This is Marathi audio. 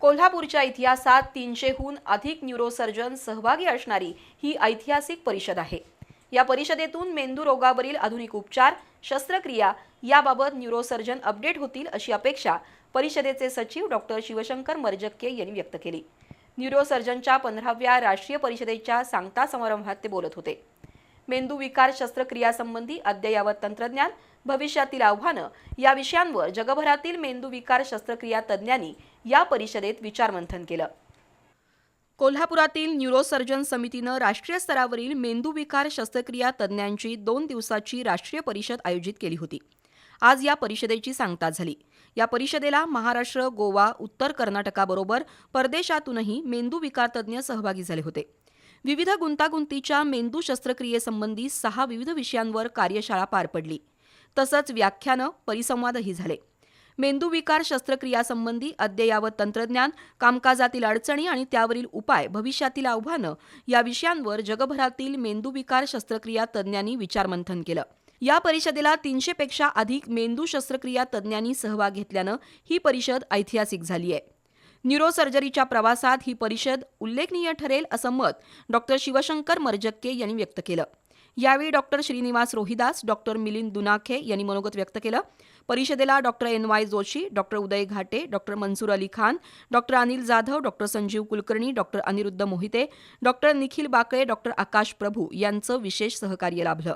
कोल्हापूरच्या इतिहासात तीनशेहून अधिक न्यूरोसर्जन सहभागी असणारी ही ऐतिहासिक परिषद आहे. या परिषदेतून मेंदू रोगावरील आधुनिक उपचार शस्त्रक्रिया याबाबत न्यूरोसर्जन अपडेट होतील अशी अपेक्षा परिषदेचे सचिव डॉक्टर शिवशंकर मर्जक्के यांनी व्यक्त केली. न्यूरोसर्जनच्या पंधराव्या राष्ट्रीय परिषदेच्या सांगता समारंभात ते बोलत होते. मेंदू विकार शस्त्रक्रियासंबंधी अद्ययावत तंत्रज्ञान भविष्यातील आव्हानं या विषयांवर जगभरातील मेंदू विकार शस्त्रक्रिया तज्ज्ञांनी या परिषदेत विचारमंथन केलं. कोल्हापुरातील न्यूरोसर्जन समितीनं राष्ट्रीय स्तरावरील मेंदू विकार शस्त्रक्रिया तज्ज्ञांची दोन दिवसाची राष्ट्रीय परिषद आयोजित केली होती. आज या परिषदेची सांगता झाली. या परिषदेला महाराष्ट्र गोवा उत्तर कर्नाटकाबरोबर परदेशातूनही मेंदू विकार तज्ज्ञ सहभागी झाले होते. विविध गुंतागुंतीच्या मेंदू शस्त्रक्रियेसंबंधी सहा विविध विषयांवर कार्यशाळा पार पडली. तसंच व्याख्यानं परिसंवादही झाले. मेंदू विकार शस्त्रक्रियासंबंधी अद्ययावत तंत्रज्ञान कामकाजातील अडचणी आणि त्यावरील उपाय भविष्यातील आव्हानं या विषयांवर जगभरातील मेंदू विकार शस्त्रक्रिया तज्ज्ञांनी विचारमंथन केलं. या परिषदेला तीनशेपेक्षा अधिक मेंदू शस्त्रक्रिया तज्ज्ञांनी सहभाग घेतल्यानं ही परिषद ऐतिहासिक झाली आहे. न्यूरोसर्जरीच्या प्रवासात ही परिषद उल्लेखनीय ठरेल असं मत डॉक्टर शिवशंकर मर्जक्के यांनी व्यक्त केलं. यावेळी डॉक्टर श्रीनिवास रोहिदास डॉक्टर मिलिंद दुनाखे यांनी मनोगत व्यक्त केलं. परिषदेला doctor N Y Joshi doctor Uday Ghate doctor Mansoor Ali Khan doctor Anil Jadhav doctor Sanjeev Kulkarni doctor Aniruddha Mohite doctor Nikhil Bakale doctor Akash Prabhu यांचं विशेष सहकार्य लाभलं.